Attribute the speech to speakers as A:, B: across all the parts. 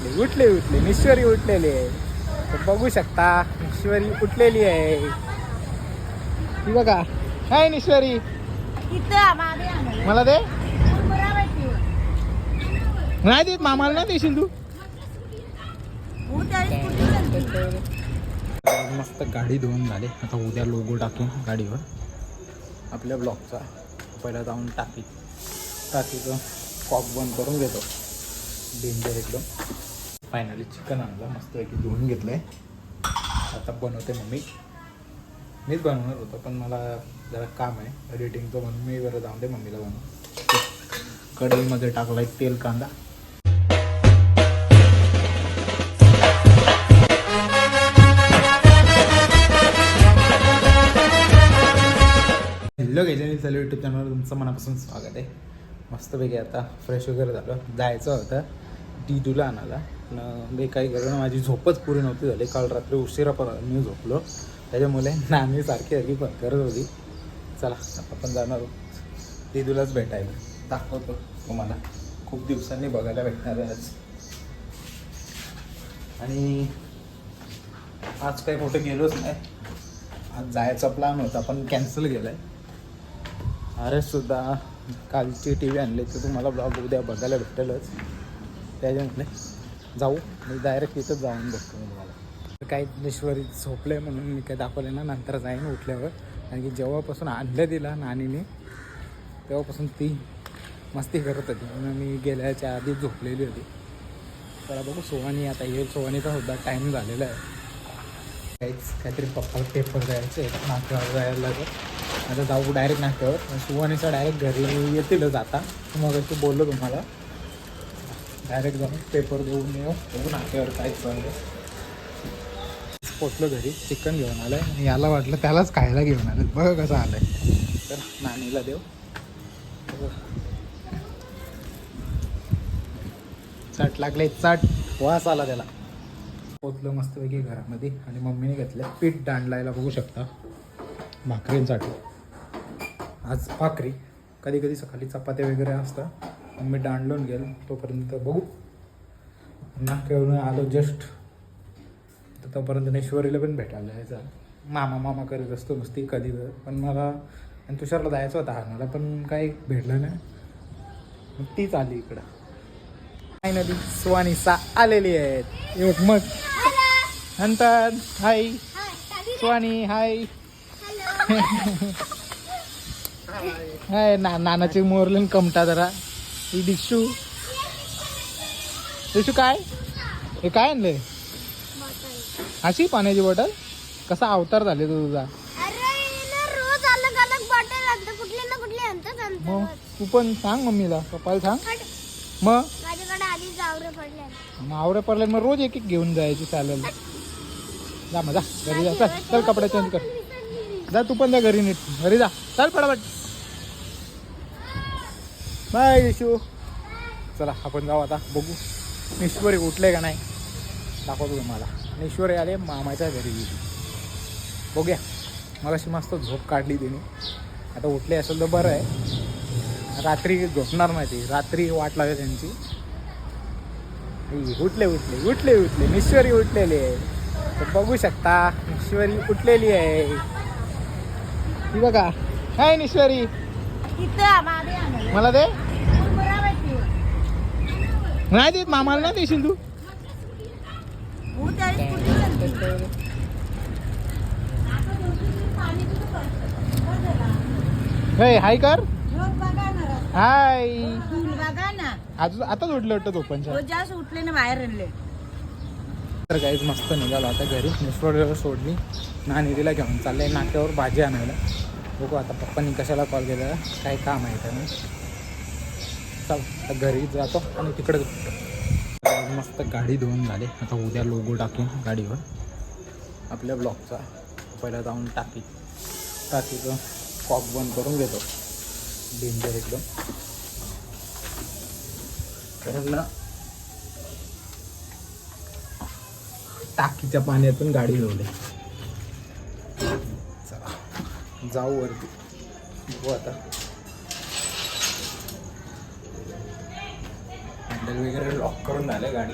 A: उठली उठले उठले. निश्वरी उठलेली आहे. तर बघू शकता निश्वरी उठलेली आहे. ही बघा. काय निश्वरी. मला दे. नाही देत मामाला नाही देशील तू? मस्त गाडी धुवून झाले. आता उद्या लोगो टाकून गाडीवर. आपल्या ब्लॉकचा पहिला जाऊन टाकी. टाकीचं कॉक बंद करून घेतो. डेंजर एकदम. फायनली चिकन आणलं मस्तपैकी धुवून घेतलं आहे आता बनवते मम्मी. मीच बनवणार होतो पण मला जरा काम आहे. एडिटिंगचं म्हणून मी बरं जाऊन दे मम्मीला बनव कढईमध्ये टाकलाय तेल कांदा. हॅलो गेजनी चालू यूट्यूब चॅनलवर तुमचं मनापासून स्वागत आहे. मस्तपैकी आता फ्रेश वगैरे झालं. जायचं होतं. टी आणायला. पण मी काही करणं माझी झोपच पुरी नव्हती झाली. काल रात्री उशिरा उशिरापर्यंत मी झोपलो. त्याच्यामुळे नानी सारखी सारखी पण करत होती. चला आपण जाणार आहोत. टीदूलाच भेटायला. दाखवतो तुम्हाला. खूप दिवसांनी बघायला भेटणार आहे आज. आणि आज काही कुठे गेलोच नाही. आज जायचा प्लॅन होता पण कॅन्सल केला आहे अरे सुद्धा कालची टी व्ही आणली तर तुम्हाला ब्लॉग उद्या बघायला भेटेलच. त्याच्यामुळे जाऊ मी डायरेक्ट तिथंच जाऊन बघतो मी तुम्हाला. काही ईश्वरी झोपले म्हणून मी काय दाखवले ना नंतर जाईन उठल्यावर. कारण की जेव्हापासून आणलं दिला नानीने तेव्हापासून ती मस्ती करत होती. म्हणून मी गेल्याच्या आधी झोपलेली होती. तर बघू सोहानी आता येईल सोहानीचा सुद्धा टाईम झालेला आहे. काहीच काहीतरी पप्पाला पेपर द्यायचे नाट्यावर जायला लागत आता जाऊ डायरेक्ट नाट्यावर सुवानीचा डायरेक्ट घरी येतीलच आता. मग असं बोललो तुम्हाला. डायरेक्ट जाऊन पेपर देऊन येऊ. बघू नाट्यावर काय चाललं पोचलो घरी. चिकन घेऊन आलं आहे आणि याला वाटलं त्यालाच खायला घेऊन आलं बघा कसं आलं आहे तर नानीला देऊ. चट लागले चट. वास आला त्याला. पोचलो मस्तपैकी घरामध्ये. आणि मम्मीने घेतलं पीठ दांडलायला बघू शकता. भाकरींसाठी. आज भाकरी. कधी कधी सकाळी चपात्या वगैरे असतात. मम्मी दांडलून गेल तोपर्यंत बघू. नाक्यावरून आलो जस्ट तर तोपर्यंत नेश्वरीला पण भेटायला जायचं. मामा मामा करत असतो नुसती कधी. पण मला आणि तुषारला जायचं होतं आणायला पण काही भेटलं नाही. मग तीच आली इकडं. काय नदी सुवानी सा आलेली आहेत. येऊ मग. नंतर हाय सुवानी हाय हाय ना नानाचे मोरले कमटा जरा. ही दिक्षू. दिक्षू काय? हे काय आणलंय? अशी पाण्याची बॉटल? कसा अवतार झाले तू तुझा.
B: अरे ना रोज अलग अलग बॉटल आणतो कुठले ना कुठले आणतोच
A: मग तू पण सांग मम्मीला. पप्पाला सांग. मग? मग आवडे पडले मग रोज एक एक घेऊन जायची चालेल. जा मग जा. घरी जा. चल चल कपडे चेंज कर. जा तू पण जा घरी नीट. घरी जा. चल पटापट बाय यशू चला आपण जाऊ आता बघू. ईश्वरी उठले का नाही? दाखवतो तुम्हाला. ईश्वरी आले मामाच्या घरी बघूया. मला अशी मस्त झोप काढली तिने. आता उठले असेल तर बरं आहे. रात्री झोपणार नाही ती. रात्री वाट लागेल त्यांची. उठले उठले उठले उठले. निश्वरी उठलेली आहे. तर बघू शकता निश्वरी उठलेली आहे. ही बघा. काय निश्वरी. मला दे. नाही देत मामाला नाही देशील तू?
B: हे
A: हाय कर. हाय. आता आताच उठलं वाटतं तो
B: पण जास्त उठले ना बाहेर आणले
A: तर काहीच मस्त निघालो. आता घरी मिसळ सोडली. ना निधीला घेऊन चाललंय नाक्यावर भाजी आणायला. बघू आता पप्पांनी कशाला कॉल केला. काय काम आहे त्याने? चल आता घरी जातो आणि तिकडे मस्त गाडी धुवून झाली. आता उद्या लोगो टाकून गाडीवर. आपल्या ब्लॉकचा पहिला जाऊन टाकी. टाकीचं कॉक बंद करून घेतो. डेंजर एकदम. कारण टाकीच्या पाण्यातून गाडी धुवली. चला जाऊ वरती. बघू आता. हँडल वगैरे लॉक करून झालं गाडी.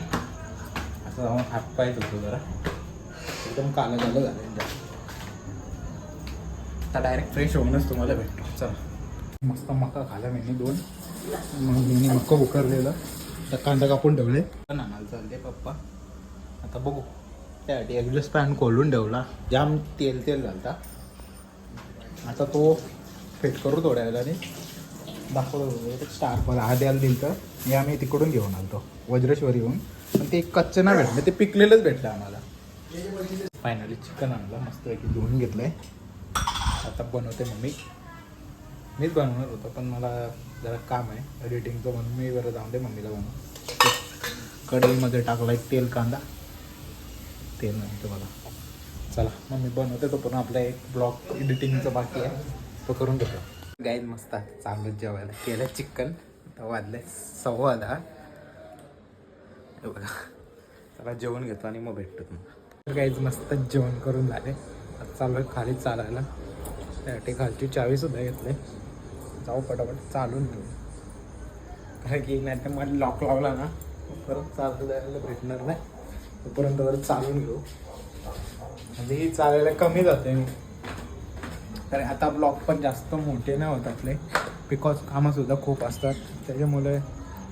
A: असं जाऊन हातपाय होतो जरा. एकदम कालं झालं झालं आता डायरेक्ट फ्रेश होऊनच तुम्हाला भेटतो. चला. मस्त मका खाला मी दोन. मग मी मक्का उकरलेलं. तर कांदा कापून ठेवले. पण आणायला चालते पप्पा. आता बघू. त्यासाठी एक्झॉस्ट फॅन खोलून ठेवला. जाम तेल तेल झालता आता तो फिट करू थोड्या वेळाने. दाखवलं स्टार मला हा दिलं तर हे आम्ही तिकडून घेऊन आलतो. वज्रेश्वर येऊन पण ते कच्चं नाही भेटलं. ते पिकलेलंच भेटलं आम्हाला. फायनली चिकन आणलं. मस्तपैकी धुवून घेतलंय. आता बनवते मम्मी. मीच बनवणार होतो पण मला जरा काम आहे. एडिटिंगचं म्हणून मी बरं जाऊन दे मम्मीला बनवू कढईमध्ये टाकला एक तेल कांदा. तेल नाही तुम्हाला. चला मग मी बनवते तो पण आपला एक ब्लॉग एडिटिंगचं बाकी आहे. तो करून घेतो. गाईज मस्त चांगलं जेवायला. केलं चिकन वाजलंय सव्वा दहा. बघा. चला जेवण घेतो आणि मग भेटतो तुम्हाला. गाईज मस्त जेवण करून झाले. आता चालू आहे खाली चालायला. त्यासाठी खालची चावी सुद्धा घेतले. जाऊ पटापट चालून घेऊ. कारण की नाही तर मला लॉक लावला ना परत चालू जायला भेटणार नाही. तोपर्यंत परत चालून घेऊ. म्हणजे ही चालायला कमी जाते मी. तर आता ब्लॉग पण जास्त मोठे नाही होत आपले. बिकॉज कामंसुद्धा खूप असतात. त्याच्यामुळे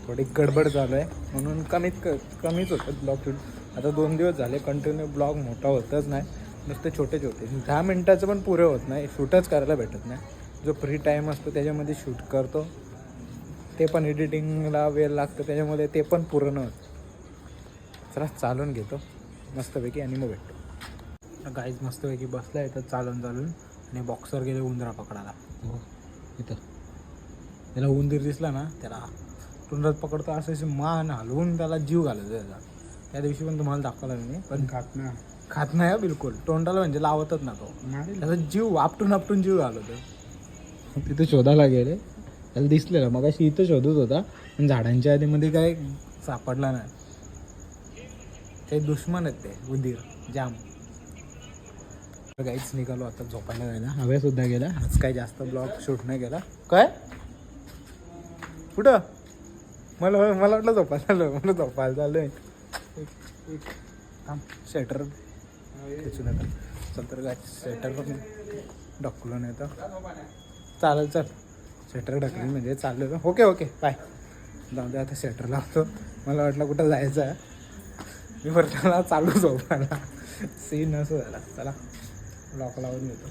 A: थोडी गडबड झालं आहे म्हणून कमीत क कमीच होतं ब्लॉग शूट आता दोन दिवस झाले कंटिन्यू ब्लॉग मोठा होतच नाही. नुसते छोटे छोटे. दहा मिनटाचं पण पुरे होत नाही. शूटच करायला भेटत नाही. जो फ्री टाईम असतो त्याच्यामध्ये शूट करतो. ते पण एडिटिंगला वेळ लागतो. त्याच्यामुळे ते पण पूर्ण होतं चला चालून घेतो. मस्तपैकी आणि मग भेटतो. गाईज मस्तपैकी बसला तर चालून चालून. आणि बॉक्सर गेले उंदरा पकडायला. हो इथं. त्याला उंदीर दिसला ना त्याला तुंडात पकडतो असं अशी मान हलवून त्याला जीव घालायचा त्याचा. त्या दिवशी पण तुम्हाला दाखवला मी पण खात नाही. खात नाही हा बिलकुल. तोंडाला म्हणजे लावतच ना तो. त्याचा जीव आपटून आपटून जीव घालवतो. तिथे शोधायला गेले. त्याला दिसलेलं. मग अशी इथं शोधत होता पण झाडांच्या आधीमध्ये काय सापडला नाही. ते दुश्मन आहेत ते उंदीर जाम काहीच निघालो आता झोपायला जायला. हव्या सुद्धा गेला आज काय जास्त ब्लॉग शूट नाही केला. काय? कुठं? मला मला वाटलं झोपायला आलं मला झोपायला चालू थांब. स्वेटर खेचून येतं. चल तर काय स्वेटर पण ढकलून येतं. चालेल चल. स्वेटर ढकलून म्हणजे चाललं ओके ओके. बाय जाऊ दे आता स्वेटर लावतो. मला वाटलं कुठं जायचं. आहे मी परत चालू झोपायला. सीन असं झाला. चला. लॉक लावून येतो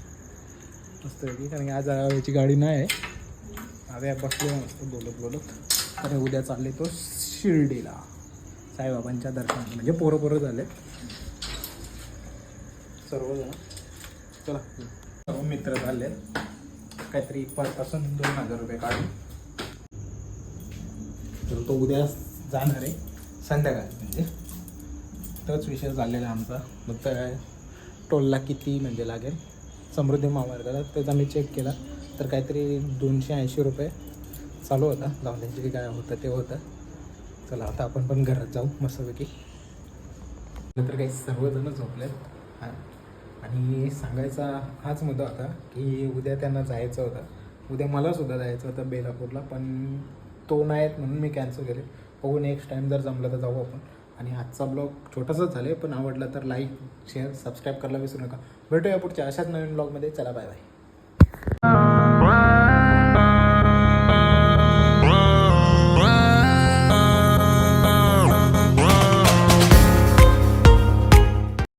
A: मस्त की कारण की आज याची गाडी नाही आहे. आव्या बसले मस्त बोलत बोलत. तर उद्या चालले तो शिर्डीला. साईबाबांच्या दर्शनाला. म्हणजे पोरं पोरं झाले. सर्वजण. चला. सर्व मित्र झाले. काहीतरी पर पर्सन दोन हजार रुपये काढून. तर तो उद्या जाणार आहे. संध्याकाळी. म्हणजे तोच विषय झालेला आमचा. मग तर टोलला किती म्हणजे लागेल? समृद्धी महामार्गाला त्याचा मी चेक केला. तर काहीतरी दोनशे ऐंशी रुपये चालू होता. लावण्याचे जे काय होतं ते होतं. चला आता आपण पण घरात जाऊ मस्तपैकी. नंतर काही सर्वजण झोपलेत. आणि सांगायचा हाच मुद्दा होता की उद्या त्यांना जायचं होतं. उद्या मला सुद्धा जायचं होतं बेलापूरला पण तो नाही आहेत म्हणून मी कॅन्सल केले. बघू नेक्स्ट टाईम जर जमलं तर जाऊ आपण. आणि आजचा ब्लॉग छोटासाच झाले पण आवडला तर लाईक शेअर सबस्क्राईब करायला विसरू नका. भेटूया पुढच्या अशाच नवीन ब्लॉगमध्ये. चला बाय बाय